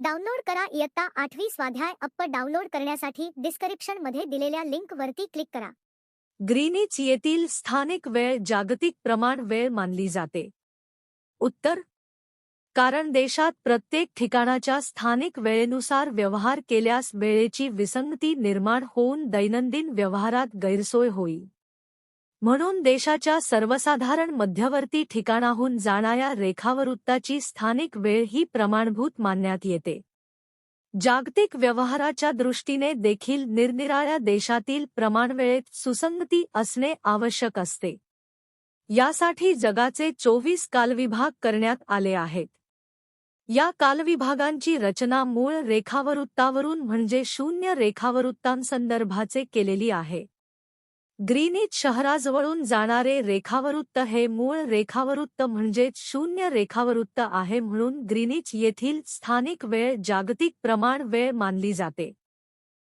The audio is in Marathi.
डाउनलोड करा इयत्ता आठवी स्वाध्याय अप्प डाउनलोड करण्यासाठी डिस्क्रिप्शनमध्ये दिलेल्या लिंक वरती क्लिक करा. ग्रीनिच येथील स्थानिक वेळ जागतिक प्रमाण वेळ मानली जाते. उत्तर. कारण देशात प्रत्येक ठिकाणाच्या स्थानिक वेळेनुसार व्यवहार केल्यास वेळेची विसंगती निर्माण होऊन दैनंदिन व्यवहारात गैरसोय होईल. म्हणून देशाच्या सर्वसाधारण मध्यवर्ती ठिकाणाहून जाणाऱ्या रेखावृत्ताची स्थानिक वेळ ही प्रमाणभूत मानण्यात येते. जागतिक व्यवहाराच्या दृष्टीने देखील निरनिराळ्या देशातील प्रमाणवेळेत सुसंगती असणे आवश्यक असते. यासाठी जगाचे चोवीस कालविभाग करण्यात आले आहेत. या कालविभागांची रचना मूळ रेखावृत्तावरून म्हणजे शून्य रेखावृत्तांसंदर्भाचे केलेली आहे. ग्रीनिच शहराजवळून जाणारे रेखावृत्त हे मूळ रेखावृत्त म्हणजेच शून्य रेखावृत्त आहे म्हणून ग्रीनिच येथील स्थानिक वेळ जागतिक प्रमाण वेळ मानली जाते.